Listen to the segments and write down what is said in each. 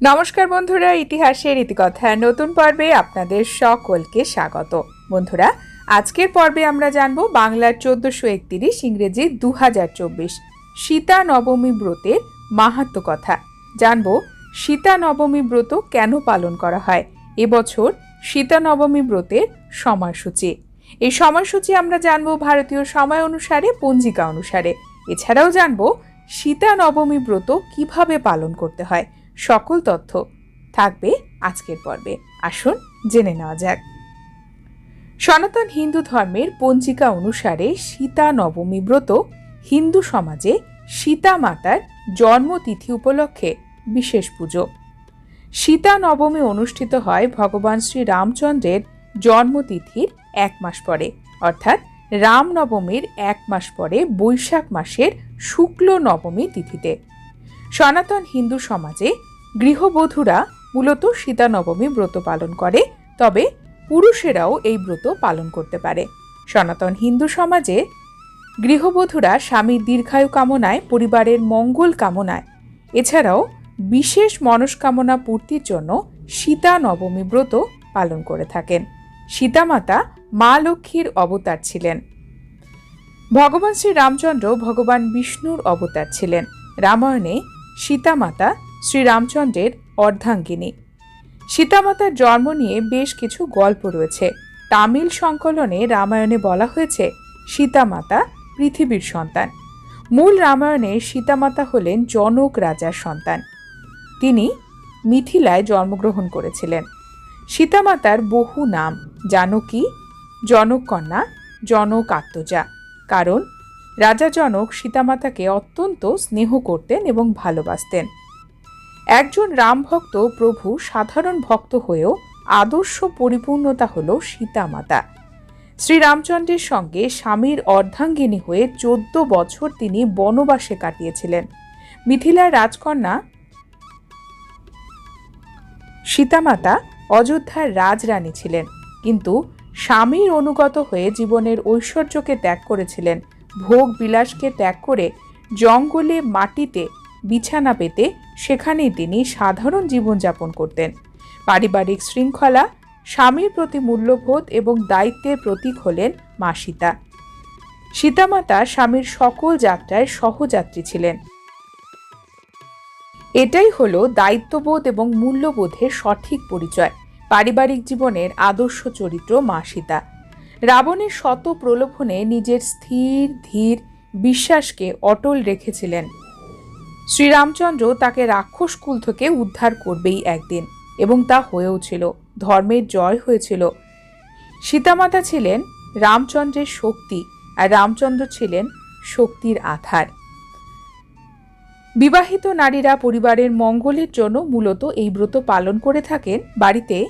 নমস্কার বন্ধুরা, ইতিহাসের ইতিকথা নতুন পর্বে আপনাদের সকলকে স্বাগত। বন্ধুরা, আজকের পর্বে আমরা জানব বাংলার চোদ্দশো একত্রিশ ইংরেজি দু হাজার চব্বিশ সীতা নবমী ব্রতের মাহাত্ম কথা। জানব সীতা নবমী ব্রত কেন পালন করা হয়? এবছর সীতা নবমী ব্রতের সময়সূচি। এই সময়সূচি আমরা জানব ভারতীয় সময় অনুসারে, পঞ্জিকা অনুসারে। এছাড়াও জানব সীতা নবমী ব্রত কীভাবে পালন করতে হয়? সকল তথ্য থাকবে আজকের পর্বে। আসুন জেনে নেওয়া যাক। সনাতন হিন্দু ধর্মের পঞ্জিকা অনুসারে সীতা নবমী ব্রত হিন্দু সমাজে সীতা মাতার জন্মতিথি উপলক্ষে বিশেষ পুজো। সীতা নবমী অনুষ্ঠিত হয় ভগবান শ্রী রামচন্দ্রের জন্মতিথির এক মাস পরে। অর্থাৎ রামনবমীর এক মাস পরে বৈশাখ মাসের শুক্ল নবমী তিথিতে। সনাতন হিন্দু সমাজে গৃহবধূরা মূলত সীতা নবমী ব্রত পালন করে, তবে পুরুষেরাও এই ব্রত পালন করতে পারে। সনাতন হিন্দু সমাজে গৃহবধূরা স্বামীর দীর্ঘায়ু কামনায়, পরিবারের মঙ্গল কামনায়। এছাড়াও বিশেষ মনস্কামনা পূর্তির জন্য সীতা নবমী ব্রত পালন করে থাকেন। সীতামাতা মা লক্ষ্মীর অবতার ছিলেন। ভগবান শ্রী রামচন্দ্র ভগবান বিষ্ণুর অবতার ছিলেন। রামায়ণে সীতামাতা শ্রীরামচন্দ্রের অর্ধাঙ্গিনী। সীতামাতার জন্ম নিয়ে বেশ কিছু গল্প রয়েছে। তামিল সংকলনে রামায়ণে বলা হয়েছে, সীতামাতা পৃথিবীর সন্তান। মূল রামায়ণে সীতামাতা হলেন জনক রাজার সন্তান। তিনি মিথিলায় জন্মগ্রহণ করেছিলেন। সীতামাতার বহু নাম জানকী জনককন্যা জনক আত্মজা। কারণ রাজা জনক সীতামাতাকে অত্যন্ত স্নেহ করতেন এবং ভালোবাসতেন। একজন রামভক্ত প্রভু সাধারণ ভক্ত হয়েও আদর্শ পরিপূর্ণতা হল সীতামাতা। শ্রীরামচন্দ্রের সঙ্গে স্বামীর অর্ধাঙ্গিনী হয়ে চোদ্দ বছর তিনি বনবাসে কাটিয়েছিলেন। মিথিলার রাজকন্যা সীতামাতা অযোধ্যার রাজরানী ছিলেন, কিন্তু স্বামীর অনুগত হয়ে জীবনের ঐশ্বর্যকে ত্যাগ করেছিলেন। ভোগ বিলাসকে ত্যাগ করে জঙ্গলে মাটিতে বিছানা পেতে সেখানেই তিনি সাধারণ জীবনযাপন করতেন। পারিবারিক শৃঙ্খলা, স্বামীর প্রতি মূল্যবোধ এবং দায়িত্বের প্রতীক হলেন মা সীতা। সীতামাতা স্বামীর সকল যাত্রায় সহযাত্রী ছিলেন। এটাই হলো দায়িত্ববোধ এবং মূল্যবোধের সঠিক পরিচয়। পারিবারিক জীবনের আদর্শ চরিত্র মা সীতা। রাবণের শত প্রলোভনে নিজের স্থির, ধীর বিশ্বাসকে অটল রেখেছিলেন। শ্রীরামচন্দ্র তাকে রাক্ষস কুল থেকে উদ্ধার করবেই একদিন এবং তা হয়েও ছিল, ধর্মের জয় হয়েছিল। সীতামাতা ছিলেন রামচন্দ্রের শক্তি আর রামচন্দ্র ছিলেন শক্তির আধার। বিবাহিত নারীরা পরিবারের মঙ্গলের জন্য মূলত এই ব্রত পালন করে থাকেন, বাড়িতে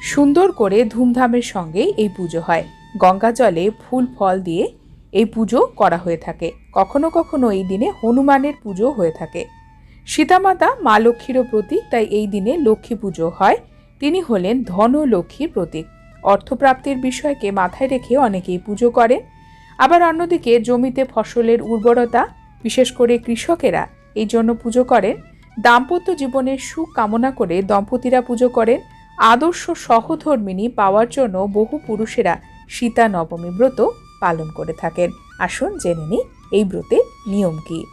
সুন্দর করে ধুমধামের সঙ্গে এই পুজো হয়। গঙ্গা জলে ফুল, ফল দিয়ে এই পুজো করা হয়ে থাকে। কখনো কখনো এই দিনে হনুমানের পুজো হয়ে থাকে। সীতামাতা মা লক্ষ্মীরও প্রতীক, তাই এই দিনে লক্ষ্মী পুজো হয়। তিনি হলেন ধন লক্ষ্মীর প্রতীক। অর্থপ্রাপ্তির বিষয়কে মাথায় রেখে অনেকেই পুজো করেন। আবার অন্যদিকে জমিতে ফসলের উর্বরতা, বিশেষ করে কৃষকেরা এই জন্য পুজো করেন। দাম্পত্য জীবনের সুখ কামনা করে দম্পতিরা পুজো করেন। আদর্শ সহধর্মিনী পাওয়ার জন্য বহু পুরুষেরা সীতা নবমী ব্রত পালন করে থাকেন। আসুন জেনে নিই, এই ব্রতের নিয়ম কি?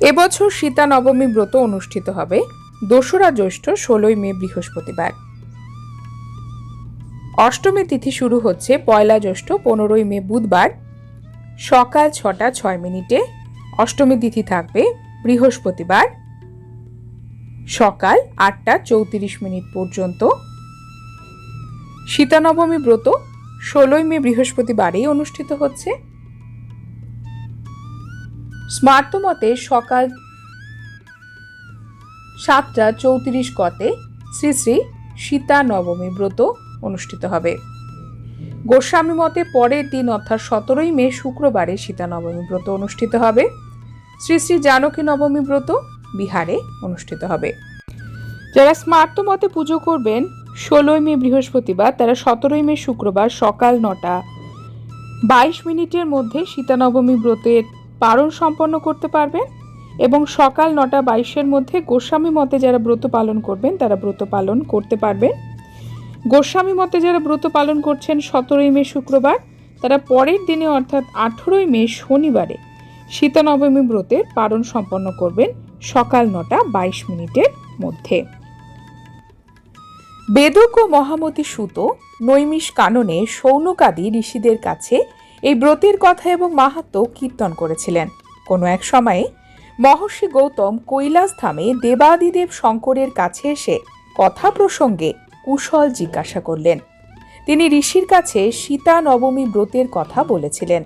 এবছর সীতা নবমী ব্রত অনুষ্ঠিত হবে দোসরা জ্যৈষ্ঠ ষোলোই মে বৃহস্পতিবার। অষ্টমী তিথি শুরু হচ্ছে পয়লা জ্যৈষ্ঠ পনেরোই মে বুধবার সকাল ছটা ছয় মিনিটে। অষ্টমী তিথি থাকবে বৃহস্পতিবার সকাল আটটা চৌত্রিশ মিনিট পর্যন্ত। সীতানবমী ব্রত ষোলোই মে বৃহস্পতিবারেই অনুষ্ঠিত হচ্ছে। স্মার্ত মতে সকাল সাতটা চৌত্রিশ গতে শ্রী শ্রী সীতা নবমী ব্রত অনুষ্ঠিত হবে। গোস্বামী মতে পরের দিন অর্থাৎ সতেরোই মে শুক্রবারে সীতা নবমী ব্রত অনুষ্ঠিত হবে। শ্রী শ্রী জানকী নবমী ব্রত বিহারে অনুষ্ঠিত হবে। যারা স্মার্ত মতে পুজো করবেন, ষোলোই মে বৃহস্পতিবার, তারা সতেরোই মে শুক্রবার সকাল নটা, বাইশ মিনিটের মধ্যে সীতানবমী ব্রতের পারণ সম্পন্ন করতে পারবেন এবং সকাল নটা বাইশের মধ্যে গোস্বামী মতে যারা ব্রত পালন করবেন, তারা ব্রত পালন করতে পারবেন। গোস্বামী মতে যারা ব্রত পালন করছেন সতেরোই মে শুক্রবার, তারা পরের দিনে অর্থাৎ আঠেরোই মে শনিবারে সীতানবমী ব্রতের পালন সম্পন্ন করবেন। সকাল নটা বাইশ মিনিটের মধ্যে। বেদক ও মহামতি সুত নৈমিষ কাননে সৌনকাদি ঋষিদের কাছে এই ব্রতের কথা এবং মাহাত্ম কীর্তন করেছিলেন। কোনো এক সময়ে মহর্ষি গৌতম কৈলাস ধামে দেবাদিদেব শঙ্করের কাছে এসে কথা প্রসঙ্গে কুশল জিজ্ঞাসা করলেন। তিনি ঋষির কাছে সীতা নবমী ব্রতের কথা বলেছিলেন।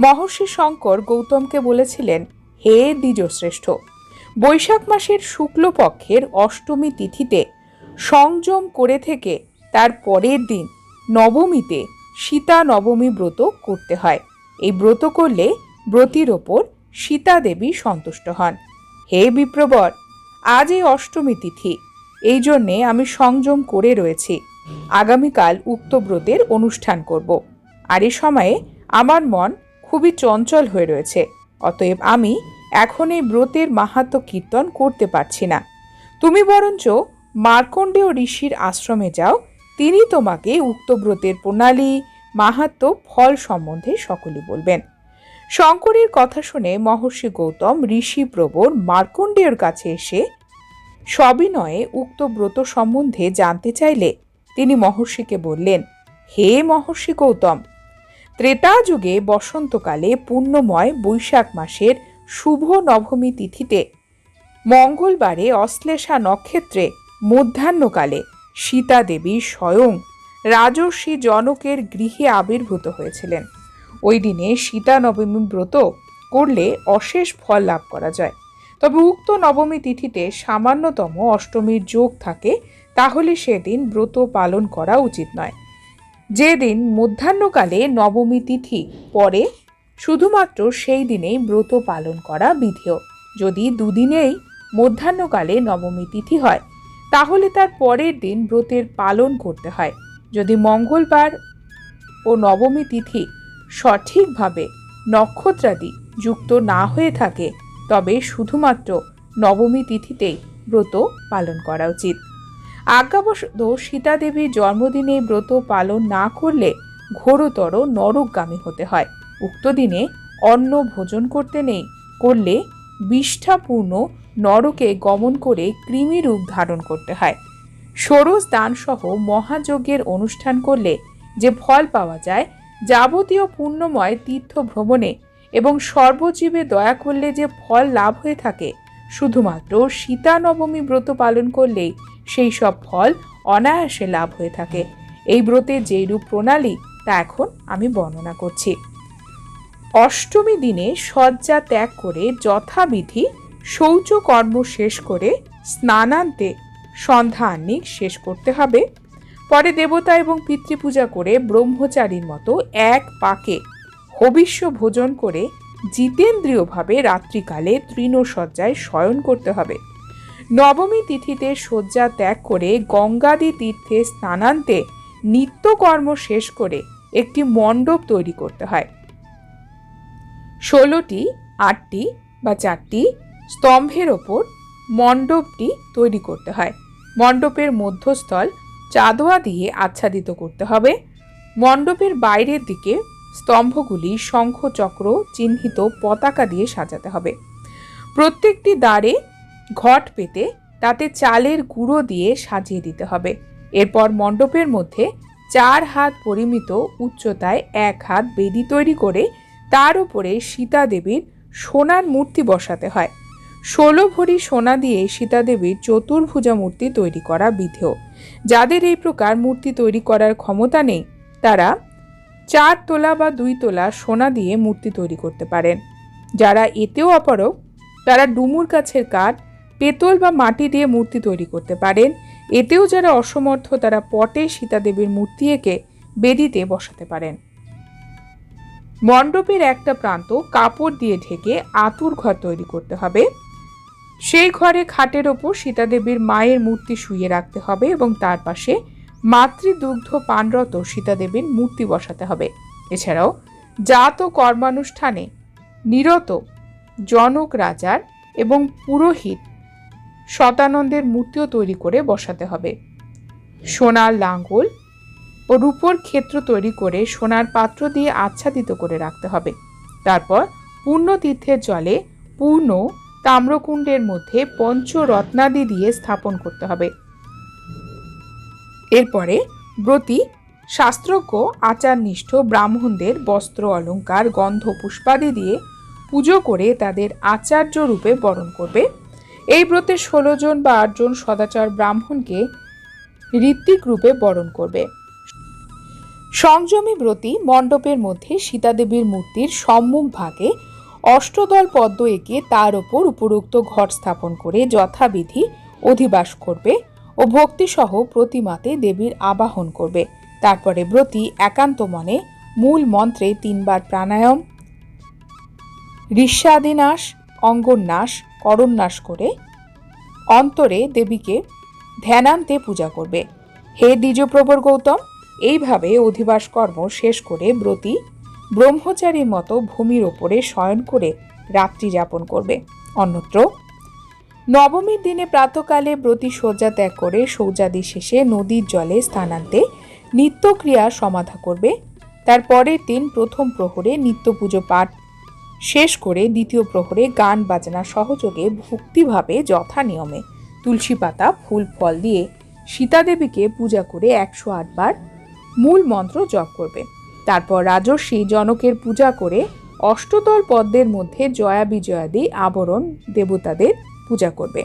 মহর্ষি শঙ্কর গৌতমকে বলেছিলেন, হে দ্বিজশ্রেষ্ঠ বৈশাখ মাসের শুক্লপক্ষের অষ্টমী তিথিতে সংযম করে থেকে তার পরের দিন নবমীতে সীতা নবমী ব্রত করতে হয়। এই ব্রত করলে ব্রতির ওপর সীতা দেবী সন্তুষ্ট হন। হে বিপ্রবর, আজ এই অষ্টমী তিথি, এই জন্যে আমি সংযম করে রয়েছি। আগামীকাল উক্ত ব্রতের অনুষ্ঠান করব। আর এ সময়ে আমার মন খুবই চঞ্চল হয়ে রয়েছে। অতএব আমি এখন এই ব্রতের মাহাত্ম কীর্তন করতে পারছি না। তুমি বরঞ্চ মার্কণ্ডেয় ঋষির আশ্রমে যাও, তিনি তোমাকে উক্ত ব্রতের প্রণালী, মাহাত্ম, ফল সম্বন্ধে সকলে বলবেন। শঙ্করের কথা শুনে মহর্ষি গৌতম ঋষি প্রবর মার্কণ্ডেয়র কাছে এসে সবিনয়ে উক্ত ব্রত সম্বন্ধে জানতে চাইলে তিনি মহর্ষিকে বললেন, হে মহর্ষি গৌতম, ত্রেতা যুগে বসন্তকালে পুণ্যময় বৈশাখ মাসের শুভ নবমী তিথিতে, মঙ্গলবারে অশ্লেষা নক্ষত্রে, মধ্যাহ্নকালে সীতা দেবী স্বয়ং রাজর্ষি জনকের গৃহে আবির্ভূত হয়েছিলেন। ওই দিনে সীতা নবমী ব্রত করলে অশেষ ফল লাভ করা যায়। তবে উক্ত নবমী তিথিতে সামান্যতম অষ্টমীর যোগ থাকে, তাহলে সেদিন ব্রত পালন করা উচিত নয়। যেদিন মধ্যাহ্নকালে নবমী তিথি পরে শুধুমাত্র সেই দিনেই ব্রত পালন করা বিধেয়। যদি দুদিনেই মধ্যাহ্নকালে নবমী তিথি হয়, তাহলে তার পরের দিন ব্রতের পালন করতে হয়। যদি মঙ্গলবার ও নবমী তিথি সঠিকভাবে নক্ষত্রাদি যুক্ত না হয়ে থাকে, তবে শুধুমাত্র নবমী তিথিতেই ব্রত পালন করা উচিত। আজ্ঞাবশত সীতাদেবীর জন্মদিনে ব্রত পালন না করলে ঘোরতর নরকগামী হতে হয়। উক্ত দিনে অন্ন ভোজন করতে নেই, করলে বিষ্ঠাপূর্ণ নরকে গমন করে কৃমি রূপ ধারণ করতে হয়। ষোড়শ দানসহ মহাযজ্ঞের অনুষ্ঠান করলে যে ফল পাওয়া যায়, যাবতীয় পুণ্যময় তীর্থ ভ্রমণে এবং সর্বজীবে দয়া করলে যে ফল লাভ হয়ে থাকে, শুধুমাত্র সীতা নবমী ব্রত পালন করলেই সেই সব ফল অনায়াসে লাভ হয়ে থাকে। এই ব্রতের যেই রূপ প্রণালী, তা এখন আমি বর্ণনা করছি। অষ্টমী দিনে শয্যা ত্যাগ করে যথাবিধি শৌচকর্ম শেষ করে স্নানান্তে সন্ধ্যা শেষ করতে হবে। পরে দেবতা এবং পিতৃপূজা করে ব্রহ্মচারীর মতো এক পাকে হবিষ্য ভোজন করে জিতেন্দ্রীয়ভাবে রাত্রিকালে তৃণশয্যায় শয়ন করতে হবে। নবমী তিথিতে শয্যা ত্যাগ করে গঙ্গাদি তীর্থে স্নানান্তে নিত্যকর্ম শেষ করে একটি মণ্ডপ তৈরি করতে হয়। ষোলোটি, আটটি বা চারটি স্তম্ভের ওপর মণ্ডপটি তৈরি করতে হয়। মণ্ডপের মধ্যস্থল চাঁদোয়া দিয়ে আচ্ছাদিত করতে হবে। মণ্ডপের বাইরের দিকে স্তম্ভগুলি শঙ্খ চক্র চিহ্নিত পতাকা দিয়ে সাজাতে হবে। প্রত্যেকটি দ্বারে ঘট পেতে তাতে চালের গুঁড়ো দিয়ে সাজিয়ে দিতে হবে। এরপর মণ্ডপের মধ্যে চার হাত পরিমিত উচ্চতায় এক হাত বেদি তৈরি করে তার উপরে সীতা দেবীর সোনার মূর্তি বসাতে হয়। ষোলো ভরি সোনা দিয়ে সীতা দেবীর চতুর্ভুজা মূর্তি তৈরি করা বিধেয়। যাদের এই প্রকার মূর্তি তৈরি করার ক্ষমতা নেই, তারা চার তোলা বা দুই তোলা সোনা দিয়ে মূর্তি তৈরি করতে পারেন। যারা এতেও অপারক তারা ডুমুর গাছের কাঠ, পেতল বা মাটি দিয়ে মূর্তি তৈরি করতে পারেন। এতেও যারা অসমর্থ, তারা পটে সীতাদেবীর মূর্তি এঁকে বেদিতে বসাতে পারেন। মণ্ডপের একটা প্রান্ত কাপড় দিয়ে ঢেকে আতুর ঘর তৈরি করতে হবে। সেই ঘরে খাটের ওপর সীতাদেবীর মায়ের মূর্তি শুয়ে রাখতে হবে এবং তার পাশে মাতৃদুগ্ধ পানরত সীতাদেবীর মূর্তি বসাতে হবে। এছাড়াও জাত ও কর্মানুষ্ঠানে নিরত জনক রাজার এবং পুরোহিত শতানন্দের মূর্তিও তৈরি করে বসাতে হবে। সোনার লাঙ্গল ও রূপোর ক্ষেত্র তৈরি করে সোনার পাত্র দিয়ে আচ্ছাদিত করে রাখতে হবে। তারপর পূর্ণ তীর্থের জলে পূর্ণ তাম্রকুণ্ডের মধ্যে পঞ্চরত্নাদি দিয়ে স্থাপন করতে হবে। এরপরে ব্রতী, শাস্ত্রজ্ঞ, আচারনিষ্ঠ ব্রাহ্মণদের বস্ত্র অলঙ্কার গন্ধ, পুষ্পাদি দিয়ে পুজো করে তাদের আচার্য রূপে বরণ করবে। এই ব্রতে ষোলো জন বা আটজন সদাচার ব্রাহ্মণকে ঋত্বিক রূপে বরণ করবে। সংযমী ব্রতী মণ্ডপের মধ্যে সীতাদেবীর মূর্তির সম্মুখ ভাগে অষ্টদল পদ্ম এঁকে তার ওপর উপরোক্ত ঘট স্থাপন করে যথাবিধি অধিবাস করবে ও ভক্তিসহ প্রতিমাতে দেবীর আবাহন করবে। তারপরে ব্রতী একান্ত মনে মূল মন্ত্রে তিনবার প্রাণায়াম, ঋষ্যাদিনাশ অঙ্গন্যাস করন্যাস করে অন্তরে দেবীকে ধ্যানান্তে পূজা করবে। হে দ্বিজপ্রবর গৌতম এইভাবে অধিবাস কর্ম শেষ করে ব্রতী ব্রহ্মচারীর মতো ভূমির ওপরে শয়ন করে রাত্রি যাপন করবে। অন্যত্র, নবমীর দিনে প্রাতকালে ব্রতী শয্যা ত্যাগ করে শৌচাদি শেষে নদীর জলে স্থানান্তে নিত্যক্রিয়া সমাধা করবে। তার পরের দিন প্রথম প্রহরে নিত্য পুজো পাঠ শেষ করে দ্বিতীয় প্রহরে গান বাজনা সহযোগে ভক্তিভাবে যথা নিয়মে তুলসী পাতা, ফুল, ফল দিয়ে সীতাদেবীকে পূজা করে একশো আটবার মূল মন্ত্র জপ করবে। তারপর রাজর্ষি জনকের পূজা করে অষ্টদল পদ্মের মধ্যে জয়া বিজয়াদি আবরণ দেবতাদের পূজা করবে।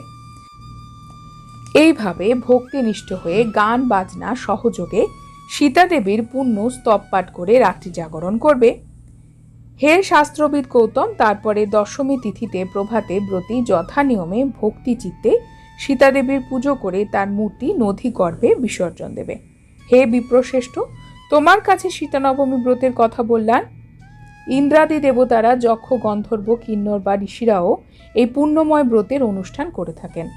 এইভাবে ভক্তিনিষ্ঠ হয়ে গান বাজনা সহযোগে সীতাদেবীর পুণ্য স্তব পাঠ করে রাত্রি জাগরণ করবে। হে শাস্ত্রবিদ গৌতম, তারপরে দশমী তিথিতে প্রভাতে ব্রতী যথা নিয়মে ভক্তি চিত্তে সীতাদেবীর পুজো করে তার মূর্তি নদী গর্ভে বিসর্জন দেবে। হে বিপ্রশ্রেষ্ঠ, তোমার কাছে সীতানবমী ব্রতের কথা বললাম। ইন্দ্রাদি দেবতারা যক্ষ, গন্ধর্ব, কিন্নর বা ঋষিরাও এই পুণ্যময় ব্রতের অনুষ্ঠান করে থাকেন।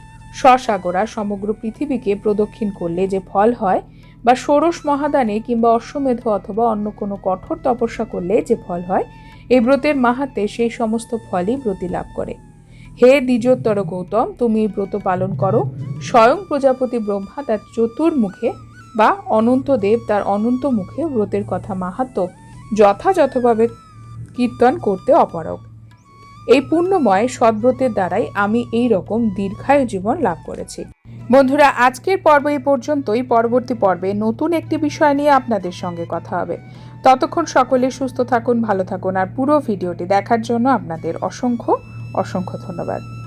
স্বসাগরা সমগ্র পৃথিবীকে প্রদক্ষিণ করলে যে ফল হয় বা ষোড়শ মহাদানে কিংবা অশ্বমেধ অথবা অন্য কোনো কঠোর তপস্যা করলে যে ফল হয়, এই ব্রতের মাহাত্মে সেই সমস্ত ফলই ব্রতি লাভ করে। হে দ্বিজোত্তর গৌতম, তুমি এই ব্রত পালন করো। স্বয়ং প্রজাপতি ব্রহ্মা তার চতুর্মুখে বা অনন্ত দেব তার অনন্ত মুখে ব্রতের কথা মাহাত্ম যথাযথভাবে কীর্তন করতে অপারক এই পুণ্যময় সদ্ব্রতের দ্বারাই আমি এই রকম দীর্ঘায়ু জীবন লাভ করেছি। বন্ধুরা, আজকের পর্ব এই পর্যন্তই। পরবর্তী পর্বে নতুন একটি বিষয় নিয়ে আপনাদের সঙ্গে কথা হবে। ততক্ষণ সকলে সুস্থ থাকুন, ভালো থাকুন, আর পুরো ভিডিওটি দেখার জন্য আপনাদের অসংখ্য অসংখ্য ধন্যবাদ।